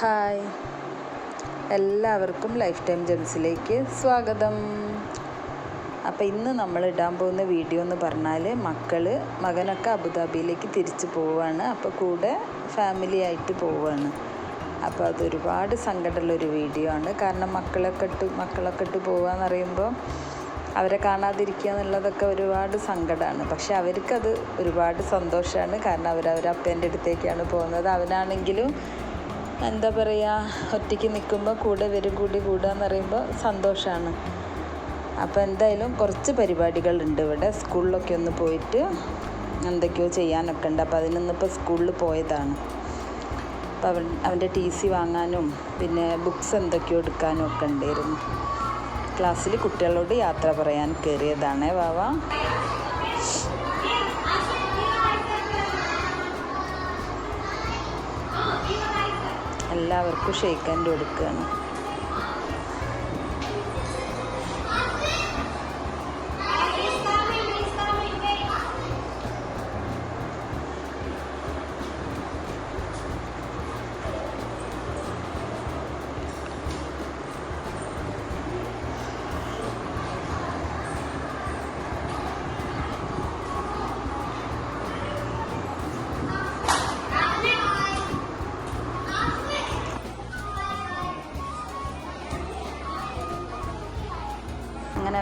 Hi. എല്ലാവർക്കും life time ജെംസിലേക്ക് സ്വാഗതം. അപ്പോൾ ഇന്ന് നമ്മൾ ഇടാൻ പോകുന്ന വീഡിയോ എന്ന് പറഞ്ഞാൽ മക്കൾ മകനൊക്കെ അബുദാബിയിലേക്ക് തിരിച്ചു പോവുകയാണ് അപ്പോൾ കൂടെ ഫാമിലി ആയിട്ട് പോവുകയാണ് അപ്പോൾ അതൊരുപാട് സങ്കടമുള്ളൊരു വീഡിയോ ആണ്. കാരണം മക്കളൊക്കെ ഇട്ട് മക്കളൊക്കെ ഇട്ട് പോവുക എന്ന് പറയുമ്പോൾ അവരെ കാണാതിരിക്കുക എന്നുള്ളതൊക്കെ ഒരുപാട് സങ്കടമാണ് പക്ഷെ അവർക്കത് ഒരുപാട് സന്തോഷമാണ് കാരണം അവർ അടുത്തേക്കാണ് പോകുന്നത്. അവനാണെങ്കിലും എന്താ പറയുക ഒറ്റയ്ക്ക് നിൽക്കുമ്പോൾ കൂടെ വരും കൂടി കൂടുക എന്ന് പറയുമ്പോൾ സന്തോഷമാണ് അപ്പോൾ എന്തായാലും കുറച്ച് പരിപാടികളുണ്ട് ഇവിടെ. സ്കൂളിലൊക്കെ ഒന്ന് പോയിട്ട് എന്തൊക്കെയോ ചെയ്യാനൊക്കെ ഉണ്ട്. അപ്പോൾ അതിനൊന്നിപ്പോൾ സ്കൂളിൽ പോയതാണ്. അപ്പോൾ അവൻ അവന്റെ ടി സി വാങ്ങാനും പിന്നെ ബുക്സ് എന്തൊക്കെയോ എടുക്കാനും ഒക്കെ ഉണ്ടായിരുന്നു. ക്ലാസ്സിൽ കുട്ടികളോട് യാത്ര പറയാൻ കയറിയതാണ് വാവ. എല്ലാവർക്കും ഷെയ്ക്കാന്റെ കൊടുക്കുകയാണ്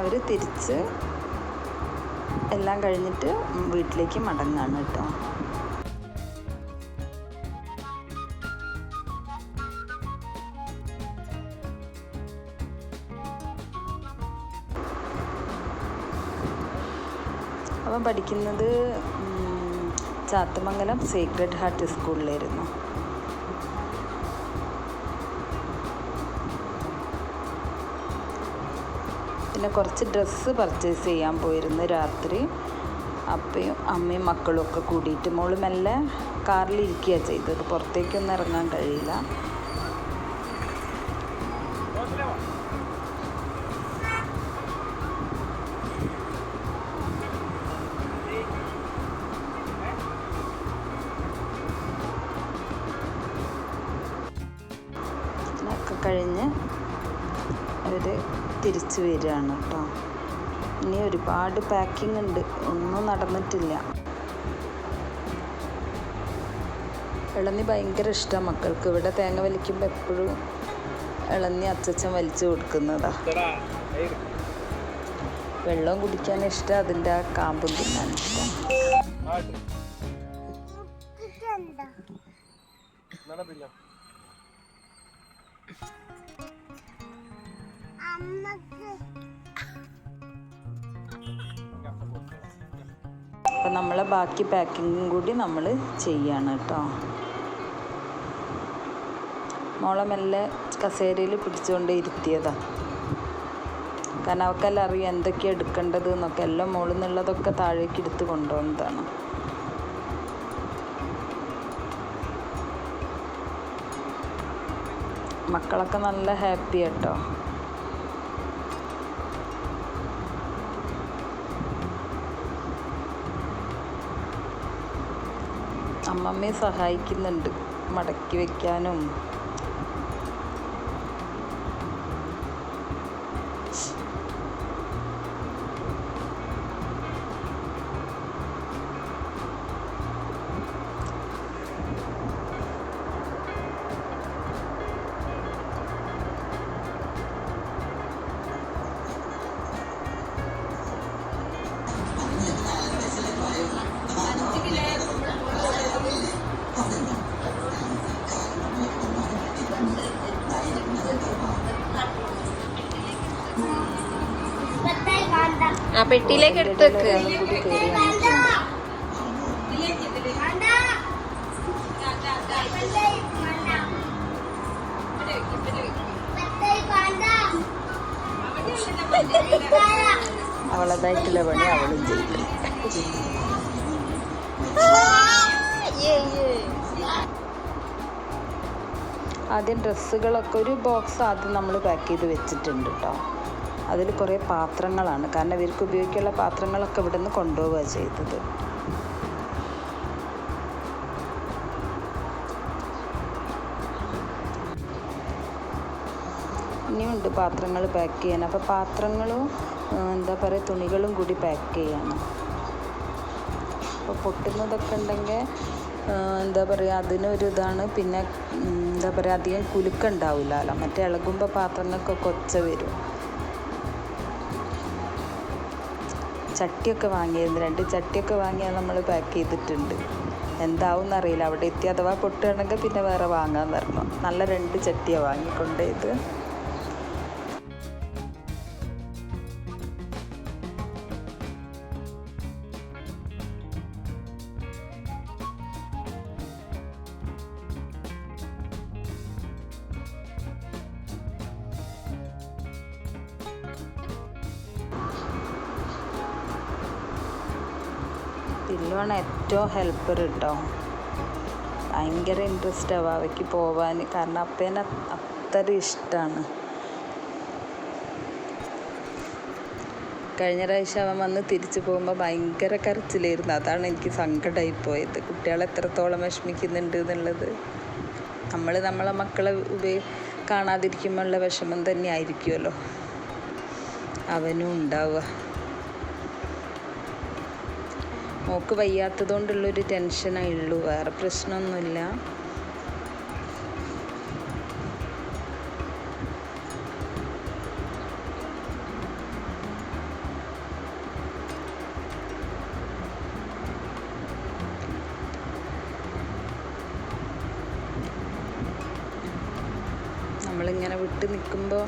അവർ തിരിച്ച് എല്ലാം കഴിഞ്ഞിട്ട് വീട്ടിലേക്ക് മടങ്ങാണ് കേട്ടോ. അവൻ പഠിക്കുന്നത് ചാത്തമംഗലം സീക്രട്ട് ഹാർട്ട് സ്കൂളിലായിരുന്നു. പിന്നെ കുറച്ച് ഡ്രസ്സ് പർച്ചേസ് ചെയ്യാൻ പോയിരുന്നു രാത്രി. അപ്പയും അമ്മയും മക്കളും ഒക്കെ കൂടിയിട്ട്. മോൾ മെല്ലെ കാറിലിരിക്കുകയാണ് ചെയ്തത്. പുറത്തേക്കൊന്നും ഇറങ്ങാൻ കഴിയില്ല. ഒരുപാട് പാക്കിംഗ് ഉണ്ട്. ഒന്നും നടന്നിട്ടില്ല. ഇളന്നി ഭയങ്കര ഇഷ്ടമാണ് മക്കൾക്ക്. ഇവിടെ തേങ്ങ വലിക്കുമ്പോൾ എപ്പോഴും ഇളനി അച്ചച്ചൻ വലിച്ചു കൊടുക്കുന്നതാ. വെള്ളം കുടിക്കാൻ ഇഷ്ടം അതിന്റെ ആ കാമ്പും തിന്നാൻ ഇഷ്ടം. അപ്പം ബാക്കി പാക്കിങ്ങും കൂടി നമ്മൾ ചെയ്യാണ് കേട്ടോ. മോളെ മെല്ലെ കസേരയിൽ പിടിച്ചുകൊണ്ട് ഇരുത്തിയതാണ് കാരണം അവൾക്കെല്ലാം അറിയാം എന്തൊക്കെയാണ് എടുക്കേണ്ടത് എന്നൊക്കെ. എല്ലാം മുകളിൽ നിന്നുള്ളതൊക്കെ താഴേക്ക് എടുത്ത് കൊണ്ടുപോകുന്നതാണ് മക്കളൊക്കെ നല്ല ഹാപ്പി കേട്ടോ അമ്മമ്മയെ സഹായിക്കുന്നുണ്ട്. മടക്കി വെക്കാനും പെട്ടിയിലേക്ക് എടുത്ത് വെക്ക്. ഒരാളും കൂടി കയറി വന്നിട്ടുണ്ട് അവളതായിട്ടുള്ള പണി അവളും ചെയ്തു ആദ്യം ഡ്രസ്സുകളൊക്കെ ഒരു ബോക്സ് ആദ്യം നമ്മൾ പാക്ക് ചെയ്ത് വെച്ചിട്ടുണ്ട് കേട്ടോ അതിൽ കുറേ പാത്രങ്ങളാണ്. കാരണം ഇവർക്ക് ഉപയോഗിക്കാനുള്ള പാത്രങ്ങളൊക്കെ ഇവിടെ നിന്ന് കൊണ്ടുപോവുക ചെയ്തത്. ഇനിയുണ്ട് പാത്രങ്ങൾ പാക്ക് ചെയ്യാൻ. അപ്പോൾ പാത്രങ്ങളും എന്താ പറയുക തുണികളും കൂടി പാക്ക് ചെയ്യണം. അപ്പോൾ പൊട്ടുന്നതൊക്കെ ഉണ്ടെങ്കിൽ എന്താ പറയുക അതിനൊരു ഇതാണ്. പിന്നെ എന്താ പറയുക അധികം കുലുക്കുണ്ടാവില്ലല്ലോ മറ്റേ ഇളകുമ്പോൾ പാത്രങ്ങൾക്കൊക്കെ ഒച്ച വരും. ചട്ടിയൊക്കെ വാങ്ങിയിരുന്നു രണ്ട് ചട്ടിയൊക്കെ വാങ്ങിയാൽ നമ്മൾ പാക്ക് ചെയ്തിട്ടുണ്ട്. എന്താവും എന്നറിയില്ല അവിടെ എത്തി. അഥവാ പൊട്ടുകയാണെങ്കിൽ പിന്നെ വേറെ വാങ്ങാൻ തരണം നല്ല രണ്ട് ചട്ടിയാണ് വാങ്ങിക്കൊണ്ടേത് തില്ലുവാണ് ഏറ്റവും ഹെൽപ്പർ കേട്ടോ ഭയങ്കര ഇൻട്രസ്റ്റ് ആവും അവയ്ക്ക് പോവാൻ കാരണം അപ്പേനെ അത്ര ഇഷ്ടമാണ് കഴിഞ്ഞ പ്രാവശ്യം അവൻ വന്ന് തിരിച്ചു പോകുമ്പോൾ ഭയങ്കര കരച്ചിലായിരുന്നു. അതാണ് എനിക്ക് സങ്കടമായി പോയത്. കുട്ടികളെ എത്രത്തോളം വിഷമിക്കുന്നുണ്ട് എന്നുള്ളത്. നമ്മൾ നമ്മളെ മക്കളെ ഉപയോഗ കാണാതിരിക്കുമ്പോഴുള്ള വിഷമം തന്നെ ആയിരിക്കുമല്ലോ അവനും ഉണ്ടാവുക. മോക്ക് വയ്യാത്തത് കൊണ്ടുള്ളൊരു ടെൻഷനേ ഉള്ളൂ. വേറെ പ്രശ്നമൊന്നുമില്ല. നമ്മളിങ്ങനെ വിട്ട് നിൽക്കുമ്പോൾ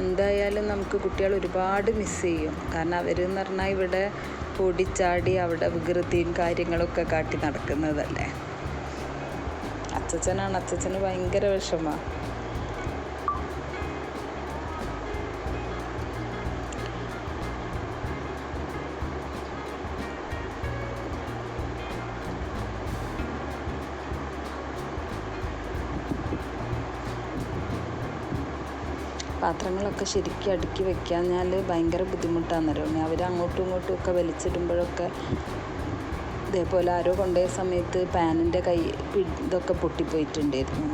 എന്തായാലും നമുക്ക് കുട്ടികൾ ഒരുപാട് മിസ് ചെയ്യും. കാരണം അവരെന്ന് പറഞ്ഞാൽ ഇവിടെ ഓടിച്ചാടി അവിടെ വികൃതിയും കാര്യങ്ങളൊക്കെ കാട്ടി നടക്കുന്നതല്ലേ? അച്ചച്ചനാണ് അച്ചച്ചന് ഭയങ്കര വിഷമമാണ് പാത്രങ്ങളൊക്കെ ശരിക്കും അടുക്കി വെക്കാഞ്ഞാൽ ഭയങ്കര ബുദ്ധിമുട്ടാണെന്നറിയോ അവർ അങ്ങോട്ടും ഇങ്ങോട്ടും ഒക്കെ വലിച്ചിടുമ്പോഴൊക്കെ ഇതേപോലെ ആരോ കൊണ്ടുപോയ സമയത്ത് പാനിന്റെ കൈ ഇതൊക്കെ പൊട്ടിപ്പോയിട്ടുണ്ടായിരുന്നു.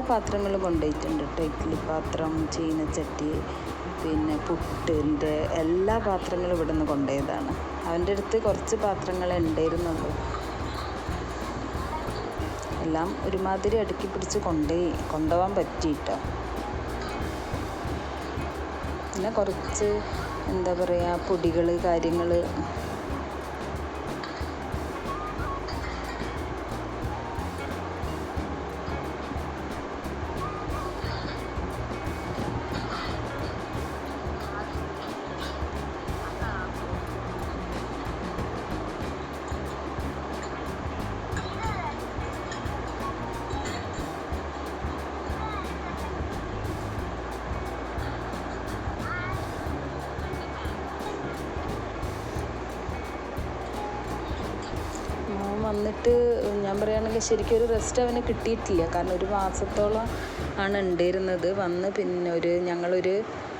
പാത്രങ്ങളും കൊണ്ടുപോയിട്ടുണ്ട്. കേട്ടോ ഇഡ്ഡലി പാത്രം ചീനച്ചട്ടി പിന്നെ പുട്ടിന്റെ എല്ലാ പാത്രങ്ങളും ഇവിടെ നിന്ന് കൊണ്ടുപോയതാണ്. അവന്റെ അടുത്ത് കുറച്ച് പാത്രങ്ങൾ ഉണ്ടായിരുന്നുള്ളൂ. എല്ലാം ഒരുമാതിരി അടുക്കി പിടിച്ച് കൊണ്ടുപോയി കൊണ്ടുപോകാൻ പറ്റിയിട്ടോ. പിന്നെ കുറച്ച് എന്താ പറയുക പൊടികൾ കാര്യങ്ങൾ ശരിക്കും ഒരു റെസ്റ്റ് അവന് കിട്ടിയിട്ടില്ല. കാരണം ഒരു മാസത്തോളം ആണ് ഉണ്ടായിരുന്നത്. വന്ന് പിന്നെ ഒരു ഞങ്ങളൊരു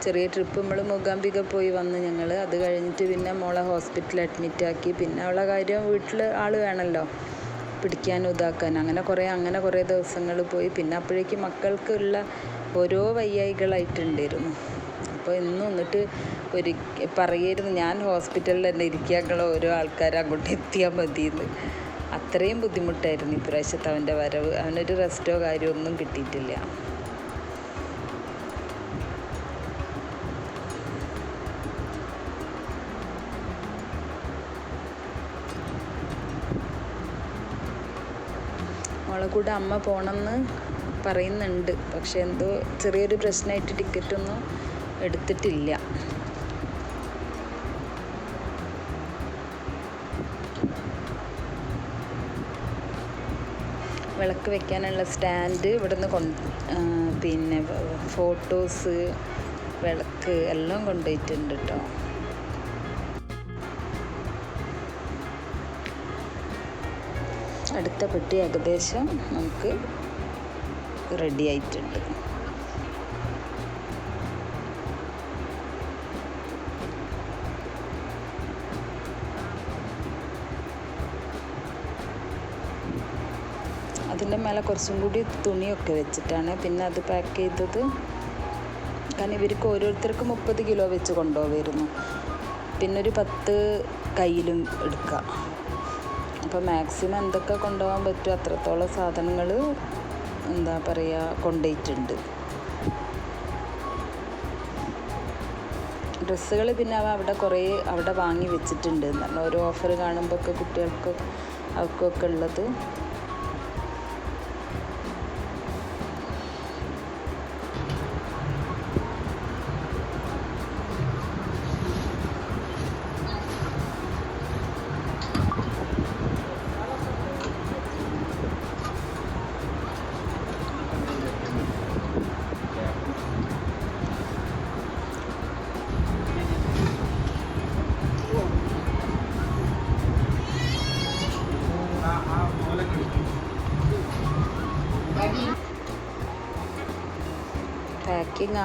ചെറിയ ട്രിപ്പ് നമ്മൾ മൂകാംബിക പോയി വന്ന് ഞങ്ങൾ അത് കഴിഞ്ഞിട്ട് പിന്നെ മോളെ ഹോസ്പിറ്റലിൽ അഡ്മിറ്റ് ആക്കി. പിന്നെ അവളെ കാര്യം വീട്ടിൽ ആൾ വേണമല്ലോ പിടിക്കാനും ഇതാക്കാൻ. അങ്ങനെ കുറേ അങ്ങനെ കുറേ ദിവസങ്ങൾ പോയി. പിന്നെ അപ്പോഴേക്ക് മക്കൾക്കുള്ള ഓരോ വയ്യായികളായിട്ടുണ്ടായിരുന്നു. അപ്പോൾ ഇന്നും എന്നിട്ട് ഒരു പറയായിരുന്നു ഞാൻ ഹോസ്പിറ്റലിൽ തന്നെ ഇരിക്കാനുള്ള ഓരോ ആൾക്കാർ അങ്ങോട്ട് എത്തിയാൽ മതിയെന്ന് അത്രയും ബുദ്ധിമുട്ടായിരുന്നു ഇപ്രാവശ്യത്തെ അവന്റെ വരവ്. അവനൊരു റെസ്റ്റോ കാര്യമോ ഒന്നും കിട്ടിയിട്ടില്ല. മോളെ കൂടെ അമ്മ പോണമെന്ന് പറയുന്നുണ്ട്. പക്ഷെ എന്തോ ചെറിയൊരു പ്രശ്നമായിട്ട് ടിക്കറ്റൊന്നും എടുത്തിട്ടില്ല. വിളക്ക് വെക്കാനുള്ള സ്റ്റാൻഡ് ഇവിടുന്ന് കൊണ്ട് പിന്നെ ഫോട്ടോസ് വിളക്ക് എല്ലാം കൊണ്ടുപോയിട്ടുണ്ട് കേട്ടോ അടുത്ത പെട്ടി ഏകദേശം നമുക്ക് റെഡി ആയിട്ടുണ്ട്. കുറച്ചും കൂടി തുണിയൊക്കെ വെച്ചിട്ടാണ്. പിന്നെ അത് പാക്ക് ചെയ്തത്. കാരണം ഇവർക്ക് ഓരോരുത്തർക്ക് മുപ്പത് കിലോ വെച്ച് കൊണ്ടുപോകുമായിരുന്നു പിന്നെ ഒരു പത്ത് കയ്യിലും എടുക്കുക അപ്പോൾ മാക്സിമം എന്തൊക്കെ കൊണ്ടുപോകാൻ പറ്റുമോ അത്രത്തോളം സാധനങ്ങൾ എന്താ പറയുക കൊണ്ടുപോയിട്ടുണ്ട്. ഡ്രസ്സുകൾ പിന്നെ അവ അവിടെ കുറേ അവിടെ വാങ്ങി വെച്ചിട്ടുണ്ട്. എന്ന് പറഞ്ഞാൽ ഓരോ ഓഫർ കാണുമ്പോൾ ഒക്കെ കുട്ടികൾക്ക് അവർക്കൊക്കെ ഉള്ളത്.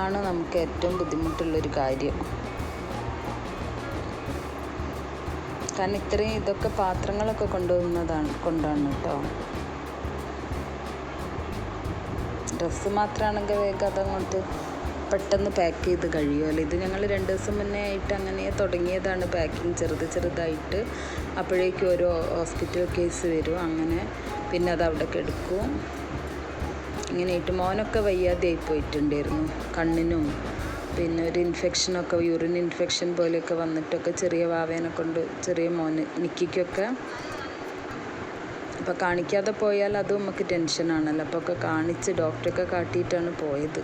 ആണ് നമുക്ക് ഏറ്റവും ബുദ്ധിമുട്ടുള്ളൊരു കാര്യം. കാരണം ഇത്രയും ഇതൊക്കെ പാത്രങ്ങളൊക്കെ കൊണ്ടുവന്നതാണ് കൊണ്ടാണ് കേട്ടോ. ഡ്രസ്സ് മാത്രമാണെങ്കിൽ വേഗം അതങ്ങോട്ട് പെട്ടെന്ന് പാക്ക് ചെയ്ത് കഴിയുമല്ലോ ഇത് ഞങ്ങൾ രണ്ട് ദിവസം മുന്നേ ആയിട്ട് അങ്ങനെ തുടങ്ങിയതാണ് പാക്കിങ് ചെറുത് ചെറുതായിട്ട് അപ്പോഴേക്കും ഓരോ ഹോസ്പിറ്റൽ കേസ് വരും. അങ്ങനെ പിന്നെ അത് അവിടെ എടുക്കും ഇങ്ങനെയായിട്ട് മോനൊക്കെ വയ്യാതെ ആയി പോയിട്ടുണ്ടായിരുന്നു. കണ്ണിനും പിന്നെ ഒരു ഇൻഫെക്ഷനൊക്കെ യൂറിൻ ഇൻഫെക്ഷൻ പോലെയൊക്കെ വന്നിട്ടൊക്കെ ചെറിയ വാവേനെ കൊണ്ട് ചെറിയ മോന് നിക്കിക്കൊക്കെ അപ്പോൾ കാണിക്കാതെ പോയാൽ അതും നമുക്ക് ടെൻഷനാണല്ലോ അപ്പോൾ ഒക്കെ കാണിച്ച് ഡോക്ടറൊക്കെ കാട്ടിയിട്ടാണ് പോയത്.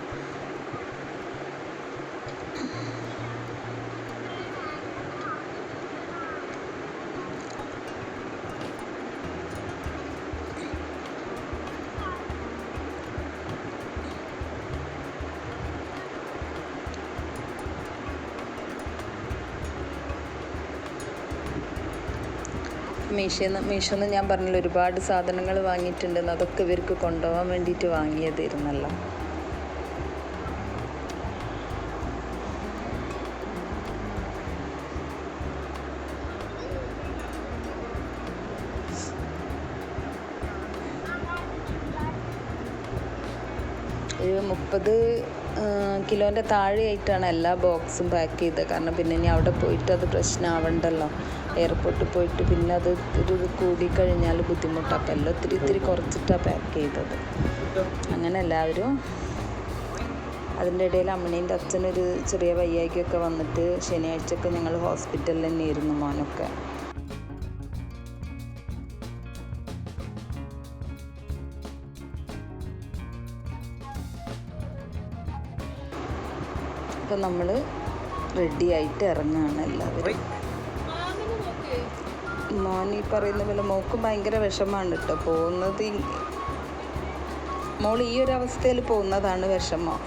മീഷോന്ന് മീഷോന്ന് ഞാൻ പറഞ്ഞില്ല ഒരുപാട് സാധനങ്ങൾ വാങ്ങിയിട്ടുണ്ടെന്ന് അതൊക്കെ ഇവർക്ക് കൊണ്ടുപോകാൻ വേണ്ടിയിട്ട് വാങ്ങിയതായിരുന്നല്ലോ. ഒരു മുപ്പത് കിലോന്റെ താഴെയായിട്ടാണ് എല്ലാ ബോക്സും പാക്ക് ചെയ്തത്. കാരണം പിന്നെ ഇനി അവിടെ പോയിട്ട് അത് പ്രശ്നമാവണ്ടല്ലോ. എയർപോർട്ടിൽ പോയിട്ട് പിന്നെ അത് ഒരു കൂടിക്കഴിഞ്ഞാൽ ബുദ്ധിമുട്ടാണ്. അപ്പം എല്ലാം ഒത്തിരി ഇത്തിരി കുറച്ചിട്ടാണ് പാക്ക് ചെയ്തത്. അങ്ങനെ എല്ലാവരും അതിന്റെ ഇടയിൽ അമ്മണീന്റെ അച്ഛനൊരു ചെറിയ വയ്യായ്ക്കൊക്കെ വന്നിട്ട് ശനിയാഴ്ചയൊക്കെ ഞങ്ങൾ ഹോസ്പിറ്റലിൽ ഇരുന്നു മോനൊക്കെ. അപ്പം നമ്മൾ റെഡിയായിട്ട് ഇറങ്ങുകയാണ് എല്ലാവരും. മോൻ ഈ പറയുന്ന പോലെ മോക്ക് ഭയങ്കര വിഷമമാണ് കേട്ടോ പോകുന്നത് മോൾ ഈ ഒരു അവസ്ഥയിൽ പോകുന്നതാണ് വിഷമം.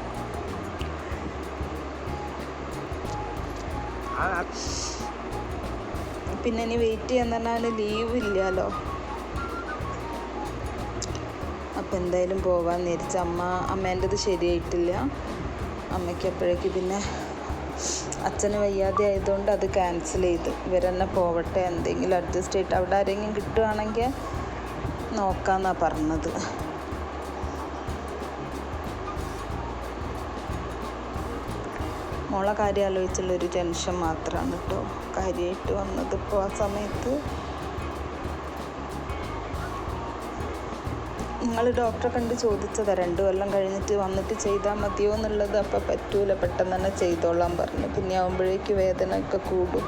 പിന്നെ ഇനി വെയിറ്റ് ചെയ്യാൻ പറഞ്ഞാൽ ലീവ് ഇല്ലല്ലോ. അപ്പം എന്തായാലും പോവാൻ നേരിച്ച അമ്മ അമ്മേന്റെത് ശരിയായിട്ടില്ല. അമ്മയ്ക്ക് അപ്പോഴേക്ക് പിന്നെ അച്ഛന് വയ്യാതെ ആയതുകൊണ്ട് അത് ക്യാൻസൽ ചെയ്ത്. ഇവരെന്നെ പോവട്ടെ എന്തെങ്കിലും അഡ്ജസ്റ്റ് ചെയ്തിട്ട് അവിടെ ആരെങ്കിലും കിട്ടുവാണെങ്കിൽ നോക്കാമെന്നാണ് പറഞ്ഞത്. മോളെ കാര്യം ആലോചിച്ചുള്ളൊരു ടെൻഷൻ മാത്രമാണ് കേട്ടോ കാര്യമായിട്ട് വന്നത് ഇപ്പോൾ ആ സമയത്ത് നിങ്ങൾ ഡോക്ടറെ കണ്ട് ചോദിച്ചതാണ് രണ്ട് കൊല്ലം കഴിഞ്ഞിട്ട് വന്നിട്ട് ചെയ്താൽ മതിയോ എന്നുള്ളത് അപ്പം പറ്റൂല പെട്ടെന്ന് തന്നെ ചെയ്തോളാൻ പറഞ്ഞു. പിന്നെ ആകുമ്പോഴേക്ക് വേദന ഒക്കെ കൂടും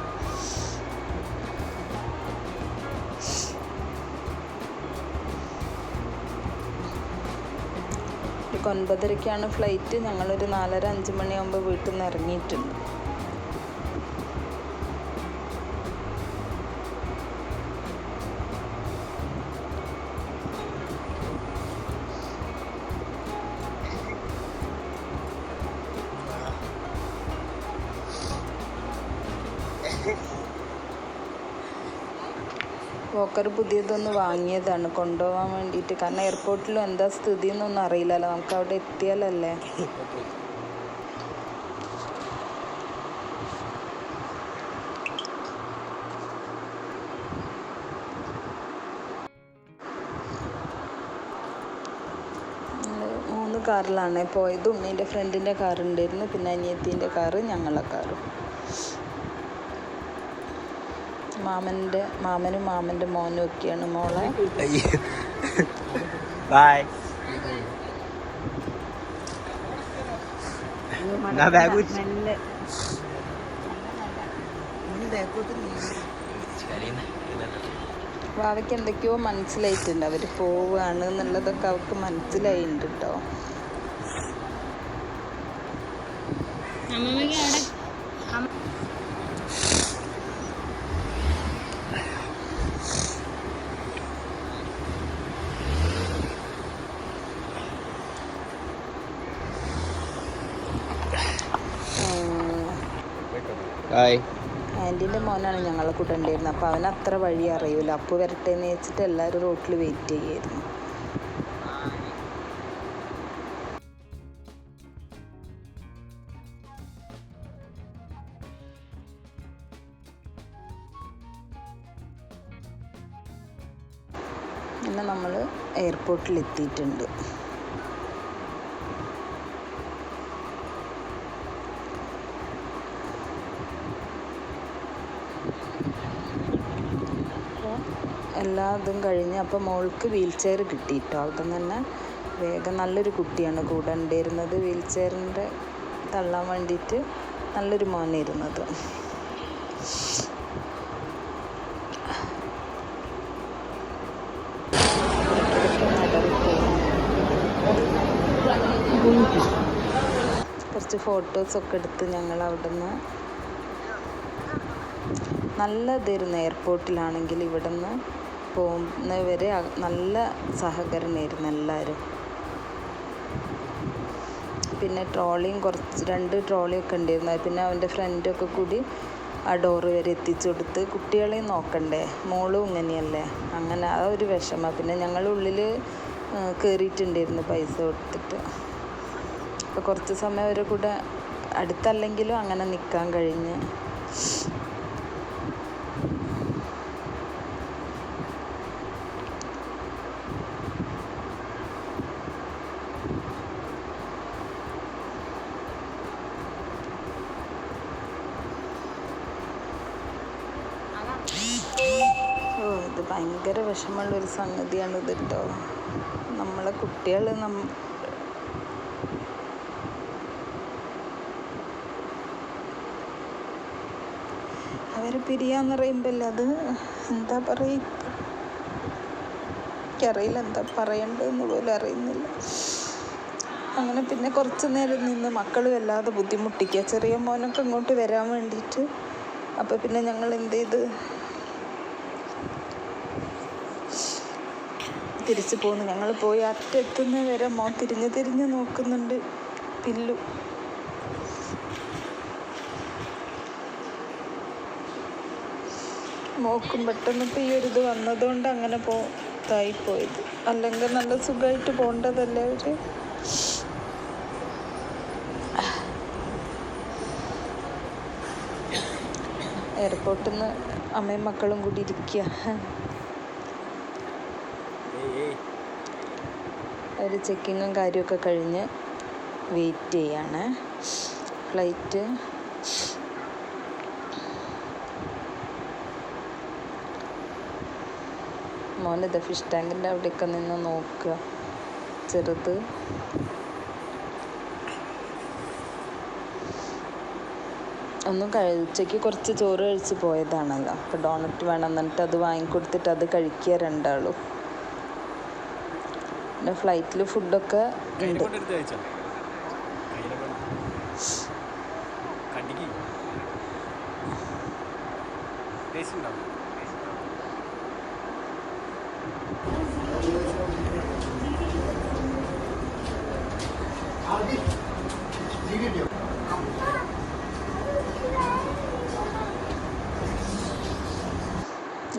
ഒൻപതരയ്ക്കാണ് ഫ്ലൈറ്റ് ഞങ്ങളൊരു നാലര അഞ്ച് മണിയാകുമ്പോൾ വീട്ടിൽ നിന്ന് ഇറങ്ങിയിട്ടുണ്ട്. വോക്കർ പുതിയതൊന്ന് വാങ്ങിയതാണ്. കൊണ്ടുപോകാൻ വേണ്ടിയിട്ട്. കാരണം എയർപോർട്ടിലും എന്താ സ്ഥിതി എന്നൊന്നും അറിയില്ലല്ലോ. നമുക്ക് അവിടെ എത്തിയാലല്ലേ മൂന്ന് കാറിലാണ് പോയത്. ഉണ്ണീന്റെ ഫ്രണ്ടിന്റെ കാറുണ്ടായിരുന്നു. പിന്നെ അനിയത്തിന്റെ കാറ് ഞങ്ങളുടെ കാറും. മാമന്റെ മാമനും മാമന്റെ മോനും ഒക്കെയാണ് മോളെ. വെച്ച് വാവയ്ക്ക് എന്തൊക്കെയോ മനസ്സിലായിട്ടുണ്ട്. അവർ പോവുകയാണ് എന്നുള്ളതൊക്കെ അവർക്ക് മനസ്സിലായിട്ടുണ്ട് കേട്ടോ അവിടെ ആന്റീന്റെ മോനാണ് ഞങ്ങളെ കൂടെ ഉണ്ടായിരുന്നത്. അപ്പോൾ അവന് അത്ര വഴി അറിയൂല. അപ്പോൾ വരട്ടെ എന്ന് വെച്ചിട്ട് എല്ലാവരും റോട്ടിൽ വെയിറ്റ് ചെയ്യായിരുന്നു. പിന്നെ നമ്മൾ എയർപോർട്ടിൽ എത്തിയിട്ടുണ്ട് അപ്പോൾ എല്ലാ ഇതും കഴിഞ്ഞ് അപ്പോൾ മോൾക്ക് വീൽ ചെയർ കിട്ടിയിട്ടോ. അവിടെ തന്നെ വേഗം നല്ലൊരു കുട്ടിയാണ് കൂടെ ഉണ്ടായിരുന്നത്. വീൽ ചെയറിന്റെ തള്ളാൻ വേണ്ടിയിട്ട് നല്ലൊരു മോനായിരുന്നത്. കുറച്ച് ഫോട്ടോസൊക്കെ എടുത്ത് ഞങ്ങൾ അവിടുന്ന് നല്ലതായിരുന്നു എയർപോർട്ടിലാണെങ്കിൽ ഇവിടുന്ന് പോകുന്നവരെ അ- നല്ല സഹകരണമായിരുന്നു എല്ലാവരും പിന്നെ ട്രോളിയും കുറച്ച് രണ്ട് ട്രോളിയൊക്കെ ഉണ്ടായിരുന്നു. പിന്നെ അവന്റെ ഫ്രണ്ടൊക്കെ കൂടി ആ ഡോറ് വരെ എത്തിച്ചു കൊടുത്ത് കുട്ടികളെയും നോക്കണ്ടേ? മോളും ഇങ്ങനെയല്ലേ? അങ്ങനെ ആ ഒരു വിഷമം. പിന്നെ ഞങ്ങൾ ഉള്ളിൽ കയറിയിട്ടുണ്ടായിരുന്നു പൈസ കൊടുത്തിട്ട്. അപ്പോൾ കുറച്ച് സമയം അവരെ കൂടെ അടുത്തല്ലെങ്കിലും അങ്ങനെ നിൽക്കാൻ കഴിഞ്ഞ് ഓ ഇത് ഭയങ്കര വിഷമമുള്ളൊരു സംഗതിയാണ് ഇത് കേട്ടോ നമ്മളെ കുട്ടികൾ നം അവർ പിരിയാന്ന് പറയുമ്പോൾ അത് എന്താ പറയുക എനിക്കറിയില്ല എന്താ പറയണ്ടതെന്ന് പോലും അറിയുന്നില്ല. അങ്ങനെ പിന്നെ കുറച്ച് നേരം നിന്ന് മക്കൾ വല്ലാതെ ബുദ്ധിമുട്ടിക്കുക ചെറിയ മോനൊക്കെ ഇങ്ങോട്ട് വരാൻ വേണ്ടിയിട്ട്. അപ്പോൾ പിന്നെ ഞങ്ങൾ എന്ത് ചെയ്ത്? തിരിച്ചു പോന്നു. ഞങ്ങൾ പോയി അറ്റെത്തുന്ന വരെ മോൻ തിരിഞ്ഞ് തിരിഞ്ഞ് നോക്കുന്നുണ്ട്. പില്ലു. മോക്കും പെട്ടെന്ന് ഇപ്പം ഈ ഒരു ഇത് വന്നതുകൊണ്ട് അങ്ങനെ പോ ഇതായിപ്പോയത് അല്ലെങ്കിൽ നല്ല സുഖമായിട്ട് പോകേണ്ടതല്ലേ അവർ എയർപോർട്ടിൽ നിന്ന് അമ്മയും മക്കളും കൂടി ഇരിക്കുക ഒരു ചെക്കിങ്ങും കാര്യമൊക്കെ കഴിഞ്ഞ് വെയിറ്റ് ചെയ്യാണ്. ഫ്ലൈറ്റ്. മോനിത് ഫിഷ് ടാങ്കിന്റെ അവിടെയൊക്കെ നിന്ന് നോക്കുക ചെറുത്. ഒന്നും കഴി ഉച്ചയ്ക്ക് കുറച്ച് ചോറ് കഴിച്ച് പോയതാണല്ലോ. അപ്പോൾ ഡോണറ്റ് വേണം എന്നിട്ട് അത് വാങ്ങിക്കൊടുത്തിട്ട് അത് കഴിക്കുക രണ്ടാളും. പിന്നെ ഫ്ലൈറ്റിൽ ഫുഡൊക്കെ ഉണ്ട്.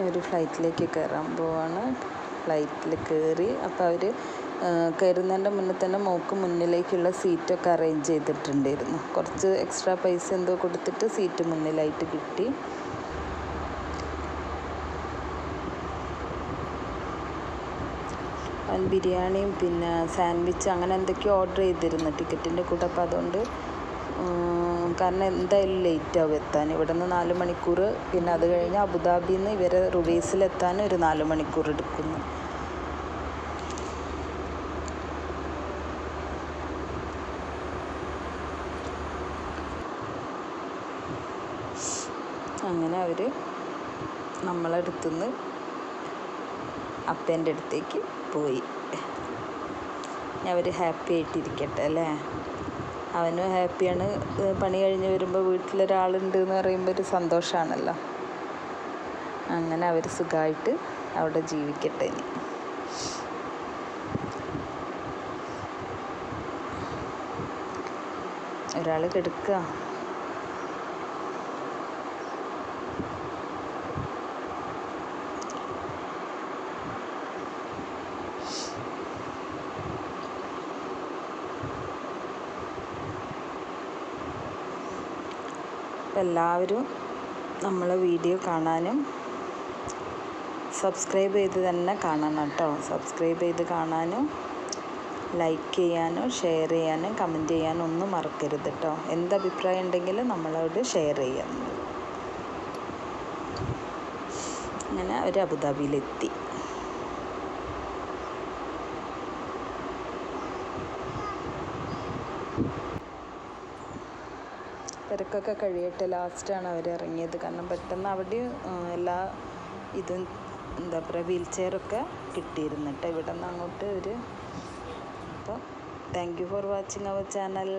ഒരു ഫ്ലൈറ്റിലേക്ക് കയറാൻ പോവാണ്. ഫ്ലൈറ്റിൽ കയറി അപ്പോൾ അവർ കയറുന്നതിന്റെ മുന്നേ തന്നെ മോക്ക് മുന്നിലേക്കുള്ള സീറ്റൊക്കെ അറേഞ്ച് ചെയ്തിട്ടുണ്ടായിരുന്നു. കുറച്ച് എക്സ്ട്രാ പൈസ എന്തോ കൊടുത്തിട്ട് സീറ്റ് മുന്നിലായിട്ട് കിട്ടി. ബിരിയാണിയും പിന്നെ സാൻഡ്വിച്ച് അങ്ങനെ എന്തൊക്കെയോ ഓർഡർ ചെയ്തിരുന്നു ടിക്കറ്റിന്റെ കൂടെ. അപ്പോൾ അതുകൊണ്ട് കാരണം എന്തായാലും ലേറ്റ് ആവും എത്താൻ. ഇവിടെ നിന്ന് നാല് മണിക്കൂർ. പിന്നെ അത് കഴിഞ്ഞ് അബുദാബിയിൽ നിന്ന് ഇവരെ എത്താൻ ഒരു നാല് മണിക്കൂർ എടുക്കുന്നു. അങ്ങനെ അവർ നമ്മളടുത്തുനിന്ന് അപ്പേന്റെ അടുത്തേക്ക് പോയി. അവർ ഹാപ്പി ആയിട്ടിരിക്കട്ടെ അല്ലേ? അവനും ഹാപ്പിയാണ്. പണി കഴിഞ്ഞ് വരുമ്പോൾ വീട്ടിലൊരാളുണ്ട് എന്ന് പറയുമ്പോൾ ഒരു സന്തോഷമാണല്ലോ അങ്ങനെ അവർ സുഖമായിട്ട് അവിടെ ജീവിക്കട്ടെ ഇനി. ഒരാൾ കെടുക്കുക എല്ലാവരും നമ്മളെ വീഡിയോ കാണാനും സബ്സ്ക്രൈബ് ചെയ്ത് തന്നെ കാണണം കേട്ടോ. സബ്സ്ക്രൈബ് ചെയ്ത് കാണാനും ലൈക്ക് ചെയ്യാനും ഷെയർ ചെയ്യാനും കമന്റ് ചെയ്യാനും ഒന്നും മറക്കരുത് കേട്ടോ. എന്ത് അഭിപ്രായം ഉണ്ടെങ്കിലും നമ്മളോട് ഷെയർ ചെയ്യാം. അങ്ങനെ അവർ അബുദാബിയിലെത്തി. തിരക്കൊക്കെ കഴിയട്ടെ. ലാസ്റ്റാണ് അവർ ഇറങ്ങിയത്. കാരണം പെട്ടെന്ന് അവിടെ എല്ലാ ഇതും എന്താ പറയുക വീൽ ചെയറൊക്കെ കിട്ടിയിരുന്നു കേട്ടോ. ഇവിടെ നിന്ന് അങ്ങോട്ട് ഒരു അപ്പോൾ thank you for watching our channel